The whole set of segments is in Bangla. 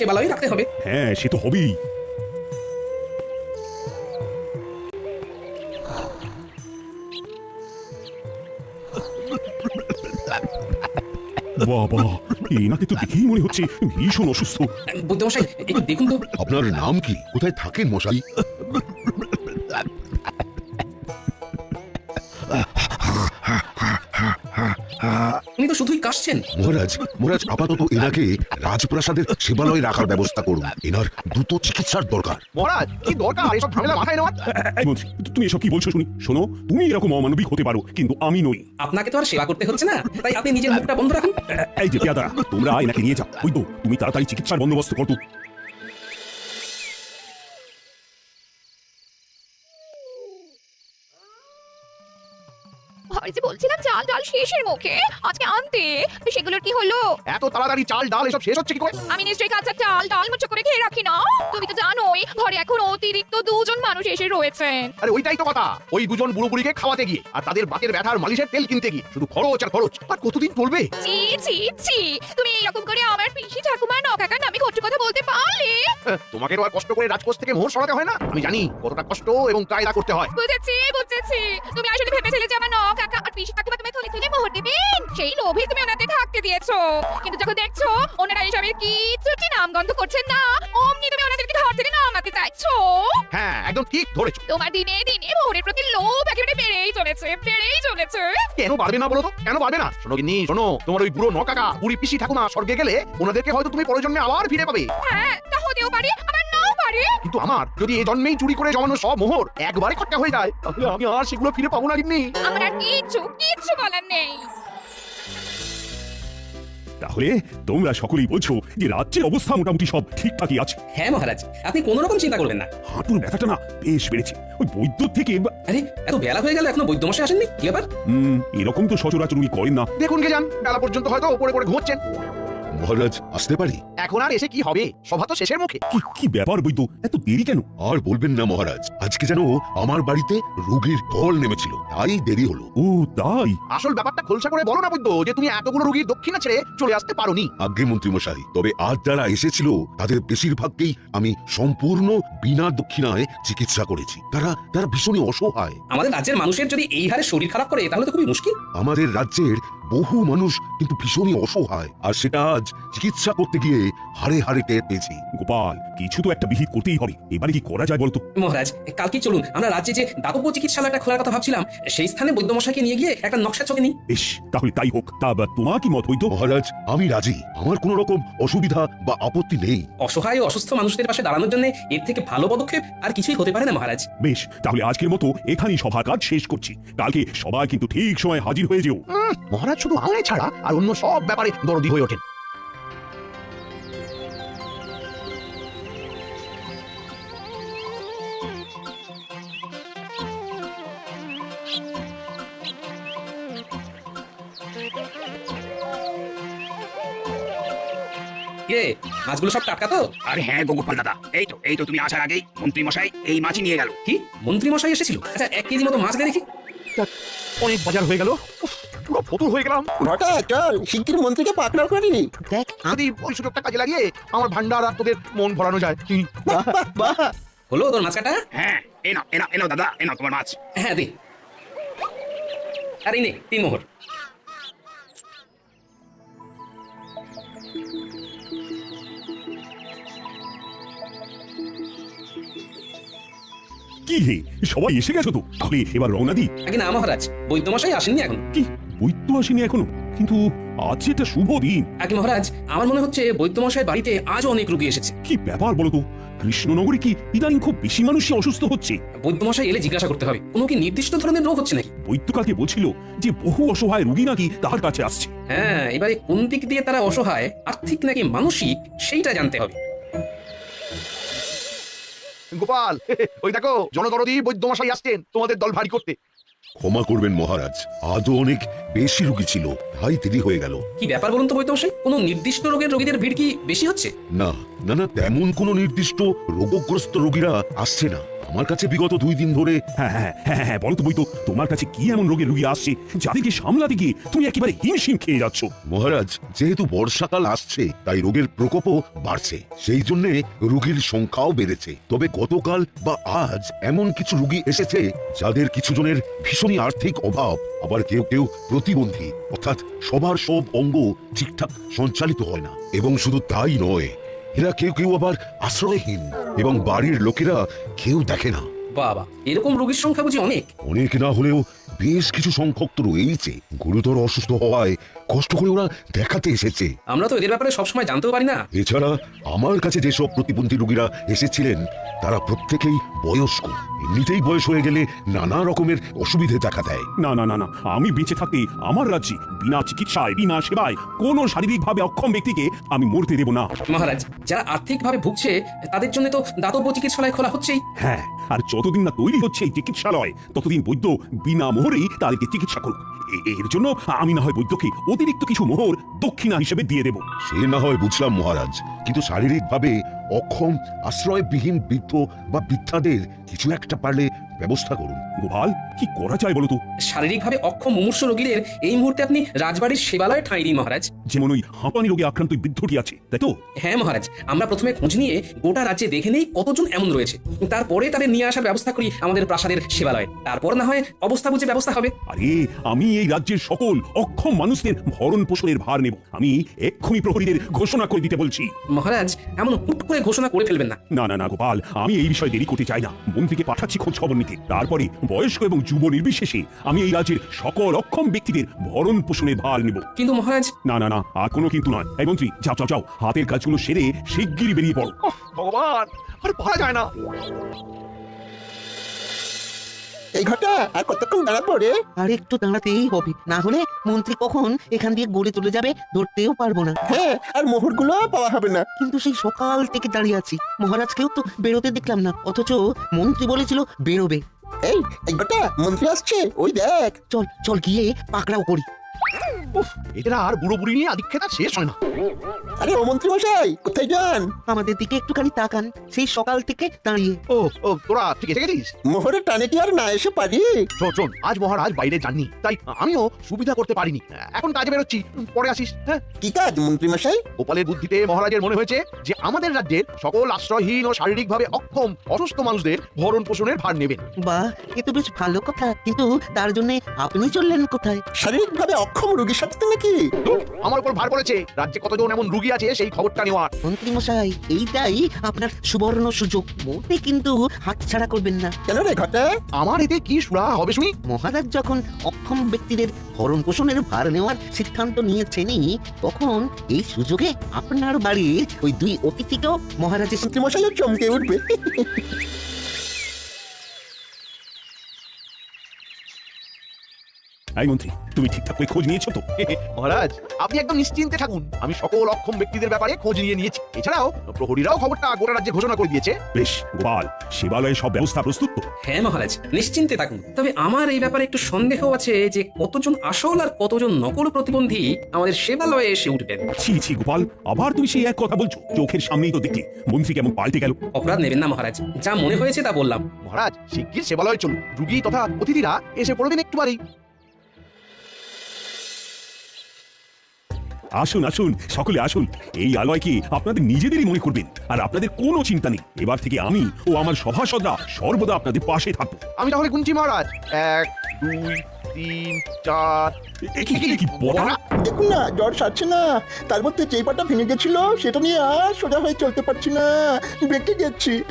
সেবালয় রাখতে হবে। হ্যাঁ সে তো হবেই। বাবা এনাকে তো দেখেই মনে হচ্ছে ভীষণ অসুস্থ। বৈদ্যমশাই একটু দেখুন তো। আপনার নাম কি? কোথায় থাকেন মশাই? শুধুই কাশছেন? মহারাজ মহারাজ আপাতত এনাকে রাজপ্রাসাদের সেবালয়ে রাখার ব্যবস্থা করুন। এনার দ্রুত চিকিৎসার দরকার। মহারাজ কি দরকার? এসব ঝামেলা মাথায় নেওয়ার? মন্ত্রী তুমি এসব কি বলছো শুনি? শোনো তুমি এরকম অমানবিক হতে পারো কিন্তু আমি নই। আপনাকে তো আর সেবা করতে হচ্ছে না। তাই আপনি নিজের মুখটা বন্ধ রাখুন। এই যে পেয়াদা তোমরা এনাকে নিয়ে যাও। ওই তো তুমি তাড়াতাড়ি চিকিৎসার বন্দোবস্ত করতো আমি যে বলছিলাম চাল ডাল শেষের মুখে। আজকে আনতে। সেগুলোর কি হলো? এত তাড়াতাড়ি চাল ডাল এসব শেষ হচ্ছে কি করে? আমি নিশ্চয়ই কাঁচা চাল ডাল মুচো করে খেয়ে রাখি না। তুমি তো জানোই ঘরে এখন অতিরিক্ত দুজন মানুষ এসে রয়েছেন। আরে ওইটাই তো কথা। ওই দুজন বুড়ো বুড়িকে খাওয়াতে গিয়ে আর তাদের বাতের ব্যথার মালিশের তেল কিনতে গিয়ে। শুধু খরচ আর খরচ। আর কতদিন চলবে? ছি ছি ছি। তুমি করে আমার পিসি ঠাকুমা নকাকা নামে কটু কথা বলতে পারলে? হ্যাঁ, তোমাকে আর কষ্ট করে রাজকোষ থেকে মোহর সরাতে হয় না? আমি জানি কতটা কষ্ট এবং কায়দা করতে হয়। বুঝেছি বুঝেছি। তুমি আসলে ভেবেছিলে যে আমার নকাকা আর পিসি তুমি তুলে তুলে মোহর দেবেন সেই লোভে তুমি ওনাদের থাকতে দিয়েছ। কিন্তু যখন দেখছ ওনারা কিছুটি নামগন্ধ করছেন না অমনি তুমি ওনাদেরকে ধর থেকে নামাতে চাইছো। হ্যাঁ একদম ঠিক ধরেছো। তোমার দিনে দিনে মোহরের প্রতি লোভ একেবারে বেড়েই চলেছে বেড়েই চলেছে। কেন পারবে না বলো তো? কেন পারবে না? শোনো গিন্নি শোনো তোমার ওই বুড়ো নকাকা বুড়ি পিসি ঠাকুমা স্বর্গে গেলে ওনাদেরকে হয়তো তুমি প্রয়োজনে আবার ফিরে পাবে। হ্যাঁ তা হতেও পারে আবার নাও পারে? কিন্তু আমার যদি এই জন্মেই চুরি করে জমানো সব মোহর একবারে খরচা হয়ে যায় তাহলে আমি আর সেগুলো ফিরে পাবো না গিন্নি। আমার আর কিচ্ছু কিচ্ছু বলার নেই। তাহলে তোমরা সকলেই বলছো যে রাজ্যের অবস্থা মোটামুটি সব ঠিকঠাকই আছে। হ্যাঁ মহারাজ আপনি কোনো রকম চিন্তা করবেন না। হাঁটুর ব্যথাটা না বেশ বেড়েছে। ওই বৈদ্যুৎ থেকে আরে এত বেলা হয়ে গেল এখনও বৈদ্যমশাই আসেননি? কি ব্যাপার? হুম এরকম তো সচরাচর উনি করেন না। দেখুন কে যান বেলা পর্যন্ত হয়তো ওপরে পড়ে ঘুমোচ্ছেন। মহারাজ আসতে পারি? এখন আর এসে কি হবে? সভা তো শেষের মুখে। কি কি ব্যাপার বৈদ্য? এত দেরি কেন? আর বলবেন না মহারাজ আজকে যেন আমার বাড়িতে রোগীর ঢল নেমেছিল তাই দেরি হলো। ও তাই? আসল ব্যাপারটা খোলসা করে বলো না বৈদ্য যে তুমি এতগুলো রুগীর দক্ষিণা ছেড়ে চলে আসতে পারোনি। আজ্ঞে মন্ত্রী মশাই তবে আজ যারা এসেছিল তাদের বেশিরভাগকেই আমি সম্পূর্ণ বিনা দক্ষিণায় চিকিৎসা করেছি। তারা তারা ভীষণই অসহায়। আমাদের রাজ্যের মানুষের যদি এই হারে শরীর খারাপ করে তাহলে তো খুবই মুশকিল। আমাদের রাজ্যের বহু মানুষ কিন্তু ভীষণই অসহায়। আর সেটা আজ চিকিৎসা করতে গিয়ে হারে হারে টের পেয়েছি। গোপাল কিছু তো একটা বিহিত করতেই হবে। এবারে কি করা যায় বলতো? মহারাজ কালকে চলুন। আমরা রাজ্যে যে দাতব্য চিকিৎসালয়টা খোলার কথা ভাবছিলাম সেই স্থানে বৈদ্যমশাইকে নিয়ে গিয়ে একটা নকশা ছকে নিই। বেশ তাহলে তাই হোক। তা বা তোমার কি মত বৈদ্য মহারাজ আমি রাজি। আমার কোনো রকম অসুবিধা বা আপত্তি নেই। অসহায় ও অসুস্থ মানুষদের পাশে দাঁড়ানোর জন্য এর থেকে ভালো পদক্ষেপ আর কিছুই হতে পারে না মহারাজ। বেশ তাহলে আজকের মতো এখানেই সভা কাজ শেষ করছি। কালকে সবাই কিন্তু ঠিক সময় হাজির হয়ে যেও। মহারাজ শুধু আমায় ছাড়া আর অন্য সব ব্যাপারে দরদি হয়ে ওঠেন। মাছগুলো সব টাটকা তো? আরে হ্যাঁ গো গোপাল দাদা। এই তো এই তো তুমি আসার আগেই মন্ত্রী মশাই এই মাছই নিয়ে গেল। কি? মন্ত্রী মশাই এসেছিল? আচ্ছা এক কেজি মতো মাছ দেখি। অনেক বাজার হয়ে গেল। উফ, পুরো ফতুর হয়ে গেলাম। ঘটা চল শিগগির মন্ত্রীকে পাকড়াও করে নি দেখ ওই সুযোগটা কাজে লাগিয়ে আমার ভান্ডার আর তোদের মন ভরানো যায়। বাহ বাহ বাহ। হলো তোর মাছ কাটা? হ্যাঁ এনাও এনাও এনাও দাদা এনাও তোমার মাছ। হ্যাঁ দে। আর নে তিন মোহর। কি হে সবাই এসে গেছো তো? তাহলে এবার রওনা দি আগে না মহারাজ। বৈদ্যমশাই আসেননি এখন। কি? বৈদ্য আসেনি এখনও। কিন্তু আজ যে একটা শুভ দিন। আগে মহারাজ আমার মনে হচ্ছে বৈদ্যমশাই বাড়িতে আজও অনেক রোগী এসেছে। কি ব্যাপার বলো তো? কৃষ্ণনগরে কি ইদানিং খুব বেশি মানুষই অসুস্থ হচ্ছে? বৈদ্যমশাই এলে জিজ্ঞাসা করতে হবে কোনো কি নির্দিষ্ট ধরনের রোগ হচ্ছে নাকি? বৈদ্য কালকে বলছিল যে বহু অসহায় রোগী নাকি তার কাছে আসছে? হ্যাঁ এবারে কোন দিক দিয়ে তারা অসহায় আর্থিক নাকি মানসিক সেইটা জানতে হবে। গোপাল ওই দেখো জনদরদি বৈদ্যমশাই আসছেন তোমাদের দল ভারী করতে। ক্ষমা করবেন মহারাজ। আজও অনেক বেশি রুগী ছিল ভাই দেরি হয়ে গেল। কি ব্যাপার বলুন তো বৈদ্যমশাই কোনো নির্দিষ্ট রোগের রোগীদের ভিড় কি বেশি হচ্ছে? না না না তেমন কোনো নির্দিষ্ট রোগগ্রস্ত রোগীরা আসছে না। আমার কাছে বিগত দুই দিন ধরে হ্যাঁ হ্যাঁ হ্যাঁ হ্যাঁ বলো তো বই তো তোমার কাছে কি এমন রোগের রুগী আসছে যাদেরকে সামলাতে গিয়ে তুমি একেবারে হিমশিম খেয়ে যাচ্ছ? মহারাজ, যেহেতু বর্ষাকাল আসছে, তাই রোগের প্রকোপও বাড়ছে। সেই জন্য রোগীর সংখ্যাও বেড়েছে। তবে গতকাল বা আজ এমন কিছু রুগী এসেছে যাদের কিছু জনের ভীষণই আর্থিক অভাব, আবার কেউ কেউ প্রতিবন্ধী। অর্থাৎ সবার সব অঙ্গ ঠিকঠাক সঞ্চালিত হয় না। এবং শুধু তাই নয়, এরা কেউ কেউ আবার আশ্রয়হীন। এবং বাড়ির লোকেরা কেউ দেখে না। বাবা এরকম রোগীর সংখ্যা বুঝি অনেক? অনেক না হলেও বেশ কিছু সংখ্যক তো রয়েছে গুরুতর অসুস্থ হওয়ায় কষ্ট করে ওরা দেখাতে এসেছে। আমরা তো এদের ব্যাপারে সবসময় জানতেও পারি না। এছাড়া আমার কাছে যেসব প্রতিবন্ধী রোগীরা এসেছিলেন তারা প্রত্যেকেই বয়স্ক। এমনিতেই বয়স হয়ে গেলে নানা রকমের অসুবিধে দেখা দেয়। না না না না আমি বেঁচে থাকতে আমার রাজ্যে বিনা চিকিৎসায় বিনা সেবায় কোনো শারীরিকভাবে অক্ষম ব্যক্তিকে আমি মরতে দেব না। মহারাজ যারা আর্থিকভাবে ভুগছে তাদের জন্য তো দাতব্য চিকিৎসালয় খোলা হচ্ছেই। হ্যাঁ আর যতদিন না তৈরি হচ্ছে এই চিকিৎসালয়, ততদিন বৈদ্য বিনা মোহরেই তাদেরকে চিকিৎসা করুক। এর জন্য আমি না হয় বৈদ্যকে অতিরিক্ত কিছু মোহর দক্ষিণা হিসেবে দিয়ে দেব। সে না হয় বুঝলাম মহারাজ, কিন্তু শারীরিকভাবে অক্ষম আশ্রয়বিহীন বৃদ্ধ বা বৃদ্ধাদের কিছু একটা পারলে ব্যবস্থা করুন। গোপাল কি করা যায় বলো তো? শারীরিকভাবে অক্ষম মুমূর্ষ রোগীদের এই মুহূর্তে আপনি রাজবাড়ির সেবালয়ে ঠাঁই দিন মহারাজ। যেমন ওই হাঁপানি রোগে আক্রান্ত বৃদ্ধটি আছে তাই তো? হ্যাঁ মহারাজ। আমরা প্রথমে খোঁজ নিয়ে গোটা রাজ্যে দেখে নেই কতজন এমন রয়েছে। তারপরে তাদের নিয়ে আসার ব্যবস্থা করি আমাদের প্রাসাদের সেবালয়ে। তারপর না হয় অবস্থা বুঝে ব্যবস্থা হবে। আরে আমি এই রাজ্যের সকল অক্ষম মানুষদের ভরণ পোষণের ভার নেব। আমি এক্ষুনি প্রহরীদের ঘোষণা করে দিতে বলছি। মহারাজ এমন হুট করে ঘোষণা করে ফেলবেন না। না না না গোপাল আমি এই বিষয়ে দেরি করতে চাই না। মন্ত্রীকে পাঠাচ্ছি খোঁজ খবর নিতে। তারপরে বয়স্ক এবং যুব নির্বিশেষে আমি এই রাজ্যের সকল অক্ষম ব্যক্তিদের ভরণ পোষণের ভার নেব। কিন্তু মহারাজ না না না আর কোনো কিন্তু নয়। এই মন্ত্রী যাও যাও যাও। হাতের কাজগুলো সেরে শিগগিরই বেরিয়ে পড়ো। ভগবান আর পারা যায় না। এই ঘটা আর কতক্ষণ দাঁড়াবো রে? আর একটু দাঁড়াতেই হবে। না হলে মন্ত্রী কখন এখান দিয়ে গড়ে চলে যাবে ধরতেও পারব না। হ্যাঁ আর মোহরগুলো পাওয়া হবে না। কিন্তু সেই সকাল থেকে দাঁড়িয়ে আছি। মহারাজকেও তো বেরোতে দেখলাম না অথচ মন্ত্রী বলেছিল বেরোবে। এই এই ঘটা মন্ত্রী আসছে ওই দেখ। চল চল গিয়ে পাকড়াও করি। এদের আর বুড়ো বুড়ি নিয়ে আদিক্ষেতা শেষ হয় না। আরে ও মন্ত্রী মশাই কোথায় যান? আমাদের দিকে একটুখানি তাকান সেই সকাল থেকে দাঁড়িয়ে। ও ও তোরা ঠিক এসে গেছিস মোহরের টানে কি আর না এসে পারি? শোন শোন আজ মহারাজ বাইরে যাননি তাই আমিও সুবিধা করতে পারিনি। এখন কাজে বেরোচ্ছি পরে আসিস হ্যাঁ? কি কাজ মন্ত্রী মশাই গোপালের বুদ্ধিতে মহারাজের মনে হয়েছে যে আমাদের রাজ্যের সকল আশ্রয়হীন ও শারীরিকভাবে অক্ষম অসুস্থ মানুষদের ভরণ পোষণের ভার নেবেন। বাহ এ তো বেশ ভালো কথা কিন্তু তার জন্য আপনি চললেন কোথায়? শারীরিকভাবে অক্ষম রোগীর সাথে নাকি ধুর, আমার উপর ভার পড়েছে। রাজ্যে কতজন এমন রুগী আছে সেই খবরটা নেওয়ার। মন্ত্রী মশাই এইটাই আপনার সুবর্ণ সুযোগ। মোটে কিন্তু হাতছাড়া করবেন না। কেন রে ঘটা? আমার এতে কি সুরা হবে শুনি? মহারাজ যখন অক্ষম ব্যক্তিদের ভরণ পোষণের ভার নেওয়ার সিদ্ধান্ত নিয়েছেনই তখন এই সুযোগে আপনার বাড়ির ওই দুই অতিথিকেও মহারাজের মন্ত্রী মশাইও চমকে উঠবে। এই মন্ত্রী তুমি ঠিকঠাক করে খোঁজ নিয়েছো তো? মহারাজ আপনি একদম নিশ্চিন্তে থাকুন। আমি সকল অক্ষম ব্যক্তিদের ব্যাপারে খোঁজ নিয়ে নিয়েছি। এছাড়াও প্রহরীরাও খবরটা গোটা রাজ্যে ঘোষণা করে দিয়েছে। বেশ গোপাল সেবালয়ে সব ব্যবস্থা প্রস্তুত তো? হ্যাঁ মহারাজ নিশ্চিন্তে থাকুন। তবে আমার এই ব্যাপারে একটু সন্দেহ আছে যে কতজন আসল আর কতজন নকল প্রতিবন্ধী আমাদের সেবালয়ে এসে উঠবেন। ছি ছি গোপাল আবার তুমি সেই এক কথা বলছো। চোখের সামনেই তো দেখলে মন্ত্রী কেমন পাল্টে গেল। অপরাধ নেবেন না মহারাজ। যা মনে হয়েছে তা বললাম। মহারাজ শিগগির সেবালয়ে চলুন। রুগী তথা অতিথিরা এসে পড়বেন একটু বাড়ি আসুন আসুন সকলে আসুন। এই আলয়কে আপনাদের নিজেদেরই মনে করবেন? আর আপনাদের কোনো চিন্তা নেই। এবার থেকে আমি ও আমার সভাসদরা সর্বদা আপনাদের পাশে থাকব। আমি তাহলে গুনছি মহারাজ। এক দুই তিন চার। এ কি- এ কি বটা? দেখুন না জ্বর সারছে না। তার মধ্যে যেই পাটা ভেঙে গেছিল সেটা নিয়ে আর সোজা হয়ে চলতে পারছি না। বেঁকে গেছি।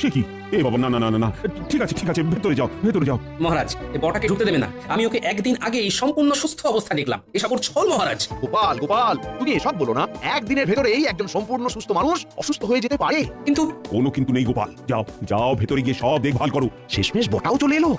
সে কি? এ বাবা না না না না না। ঠিক আছে ঠিক আছে ভেতরে যাও ভেতরে যাও। মহারাজ এ বটাকে ঢুকতে দেবে না। আমি ওকে একদিন আগেই সম্পূর্ণ সুস্থ অবস্থা দেখলাম। এসব ওর ছল মহারাজ। গোপাল গোপাল তুমি এসব বলো না। একদিনের ভেতরেই একজন সম্পূর্ণ সুস্থ মানুষ অসুস্থ হয়ে যেতে পারে। কিন্তু কোনো কিন্তু নেই গোপাল। যাও যাও ভেতরে গিয়ে সব দেখভাল করো। শেষমেশ বটাও চলে এলো।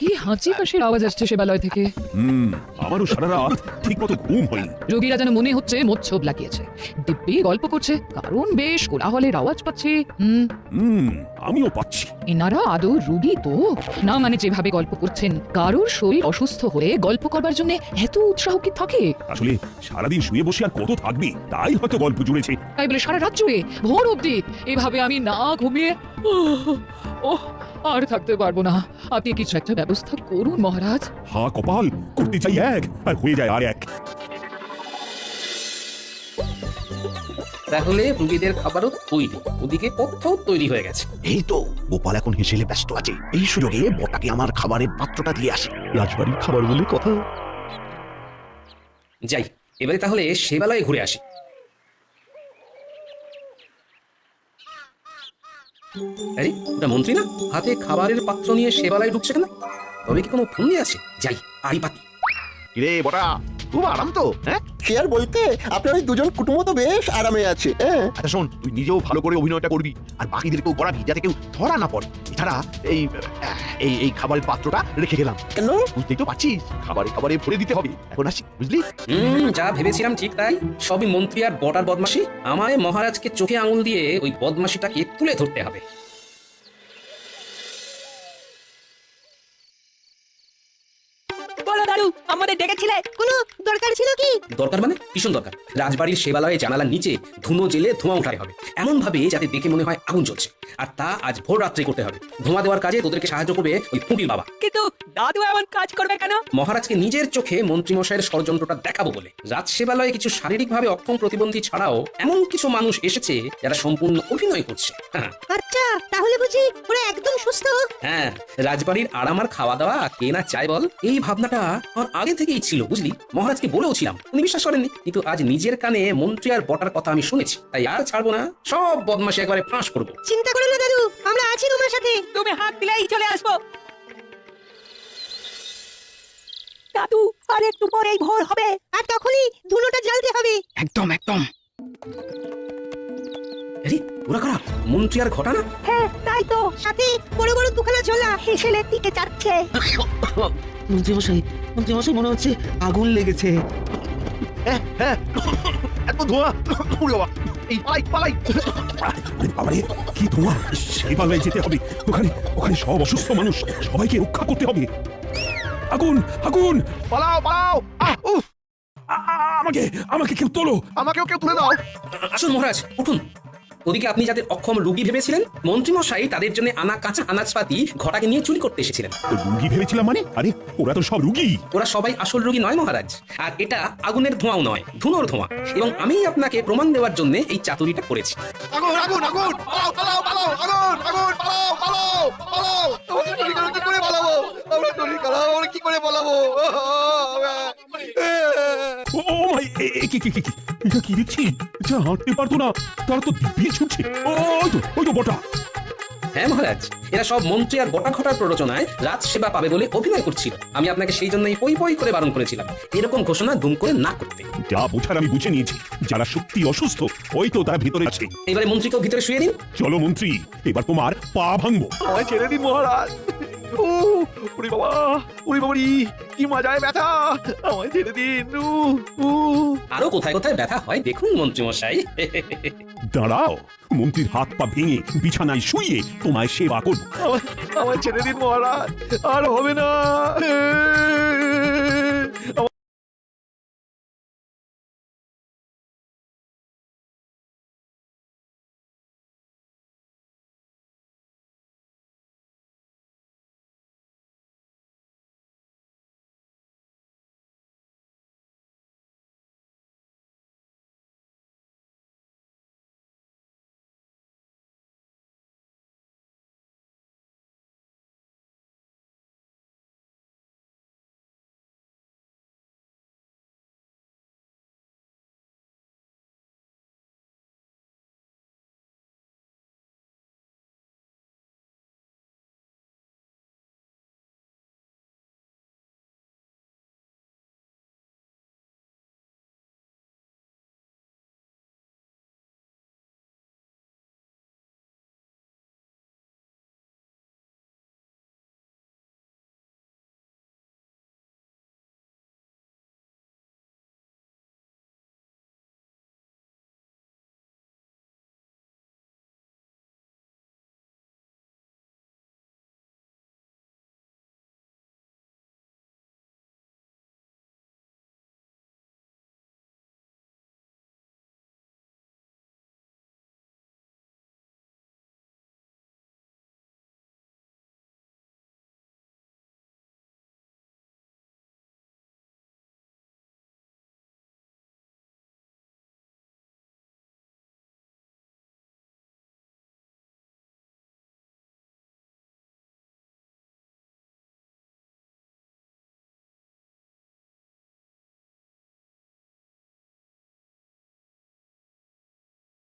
কি হাঁচি কাশির আওয়াজ আসছে সেবালয় থেকে? হুম আমারও সারা রাত ঠিক মতো ঘুম হয়নি। রোগীরা যেন মনে হচ্ছে মচ্ছব লাগিয়েছে। দিব্যি গল্প করছে কারণ বেশ কোলাহলের আওয়াজ পাচ্ছি। হুম। হুম আমিও পাচ্ছি। এনারা আদৌ রুগী তো? না মানে যেভাবে গল্প করছেন কারোর শরীর অসুস্থ হয়ে গল্প করবার জন্য এত উৎসাহ কি থাকে? আসলে সারাদিন শুয়ে বসে আর কত থাকবি? তাই হয়তো গল্প জুড়েছে। তাই বলে সারা রাত জুড়ে ভোর অবধি। এভাবে আমি না ঘুমিয়ে ওহ আর থাকতে পারব না। আপনি কিছু একটা ব্যবস্থা করুন মহারাজ। হা কপাল করতে চাই এক আর হয়ে যায় আর এক। তাহলে রুগীদের খাবারও তৈরি। ওদিকে পথ্যও তৈরি হয়ে গেছে। এই তো গোপাল এখন হেসেলে ব্যস্ত আছে। এই সুযোগে বটাকে আমার খাবারের পাত্রটা দিয়ে আসি। রাজবাড়ির খাবার বলে কথা। যাই এবারে তাহলে সেবালয়ে ঘুরে আসি। আরে ওটা মন্ত্রী না? হাতে খাবারের পাত্র নিয়ে সেবালায় ঢুকছে কেন? তবে কি কোনো ফোন আছে? যাই আড়ি পাতি। রে বড়া খুব আরাম তো হ্যাঁ? সে আর বলতে আপনার ওই দুজন কুটুম্ব তো বেশ আরামে আছে হ্যাঁ? আচ্ছা শোন তুই নিজেও ভালো করে অভিনয়টা করবি আর বাকিদেরকেও করাবি যাতে কেউ ধরা না পড়ে। এছাড়া এই এই এই খাবারের পাত্রটা রেখে গেলাম। কেন? বুঝতেই তো পারছিস খাবারে খাবারে ভরে দিতে হবে। এখন আসি বুঝলি? হুম যা ভেবেছিলাম ঠিক তাই। সবই মন্ত্রী আর বটার বদমাসি আমায় মহারাজকে চোখে আঙুল দিয়ে ওই বদমাশিটাকে তুলে ধরতে হবে। ডেকেছিলে? কোনো দরকার ছিল কি? দরকার মানে? ভীষণ দরকার। রাজবাড়ির সেবালয়ে জানালার নিচে ধুনো জেলে ধোঁয়া উঠাতে হবে। এমন ভাবে যাতে দেখে মনে হয় আগুন জ্বলছে। আর তা আজ ভোর রাত্রে করতে হবে। ধোঁয়া দেওয়ার কাজে তোদেরকে সাহায্য করবে ওই বাবা। কিন্তু দাদু এমন কাজ করবে কেন? মহারাজকে নিজের চোখে মন্ত্রীমশাইয়ের ষড়যন্ত্রটা দেখাবো বলে। রাজ সেবালয়ে কিছু শারীরিকভাবে অক্ষম প্রতিবন্ধী ছাড়াও এমন কিছু মানুষ এসেছে যারা সম্পূর্ণ অভিনয় করছে। হ্যাঁ। আচ্ছা তাহলে বুঝি ওরা একদম সুস্থ? হ্যাঁ রাজবাড়ির আরাম আর খাওয়া দাওয়া কে না চায় বল এই ভাবনাটা আমার আগে থেকেই ছিল বুঝলি? মহারাজকে বলেও ছিলাম উনি বিশ্বাস করেননি। কিন্তু আজ নিজের কানে মন্ত্রী আর বটার কথা আমি শুনেছি তাই আর ছাড়বো না। সব বদমাশি একবারে ফাঁস করব। চিন্তা করো না দাদু আমরা আছি তোমার সাথে। তুমি হাত দিলেই চলে আসব। দাদু আর একটু পরেই ভোর হবে। আর তখনই ধুলোটা জ্বালতে হবে। একদম একদম। ওরা কারা? মন্ত্রী আর ঘটা না? হ্যাঁ তাই তো। সাথে বড় বড় দুখানা ঝোলা। হেসেলের দিকে যাচ্ছে। মন্ত্রীমশাই মন্ত্রীমশাই মনে হচ্ছে আগুন লেগেছে। হ্যাঁ হ্যাঁ। এত ধোঁয়া। উড়ে বাবা এই পালাই পালাই। আরে কি ধোঁয়া? সেবালয়ে যেতে হবে। ওখানে ওখানে সব অসুস্থ মানুষ। সবাইকে রক্ষা করতে হবে। আগুন আগুন! পালাও পালাও। আহ উফ। আমাকে আমাকে কেউ তোলো। আমাকেও কেউ তুলে দাও। আসুন মহারাজ উঠুন। ওদিকে আপনি যাদের অক্ষম রুগী ভেবেছিলেন মন্ত্রীমশাই তাদের জন্য আনা কাঁচা আনাজপাতি ঘটাকে নিয়ে চুরি করতে এসেছিলেন রুগী ভেবেছিলাম মানে আরে ওরা তো সব রুগী ওরা সবাই আসল রুগী নয় মহারাজ আর এটা আগুনের ধোঁয়াও নয় ধুনোর ধোঁয়া এবং আমি আপনাকে প্রমাণ দেওয়ার জন্য এই চাতুরিটা করেছি আগুন আগুন আগুন পালাও পালাও পালাও আগুন আগুন পালাও পালাও পালাও কি করে পালাবো আমরা কি করে পালাবো ও ও মাই কি কি কি কি? এটা কি দেখছি? যা হাঁটতে পারতো না। তার তো দিব্যি ছুটছে ওই তো ওই তো বটা। হ্যাঁ মহারাজ। এরা সব মন্ত্রী আর বটা ঘটার প্ররোচনায় রাজ সেবা পাবে বলে অভিনয় করছিল। আমি আপনাকে সেই জন্যই পই পই করে বারণ করেছিলাম। এরকম ঘোষণা দুম করে না করতে। যা বোঝার আমি বুঝে নিয়েছি। যারা সত্যি অসুস্থ ওই তো তার ভিতরে আছে। এবারে মন্ত্রীকেও ভিতরে শুয়ে দিন। চলো মন্ত্রী এবার তোমার পা ভাঙবো। আমায় ছেড়ে দিন মহারাজ। ও ওরে বাবা ওরে কি মজায় ব্যথা। আমায় ছেড়ে দিন উ, উ। আরও কোথায় কোথায় ব্যথা হয় দেখুন মন্ত্রী মশাই দাঁড়াও মন্ত্রীর হাত পা ভেঙে বিছানায় শুয়ে তোমায় সেবা করব। আমায় আমায় ছেড়ে দিন মহারাজ আর হবে না।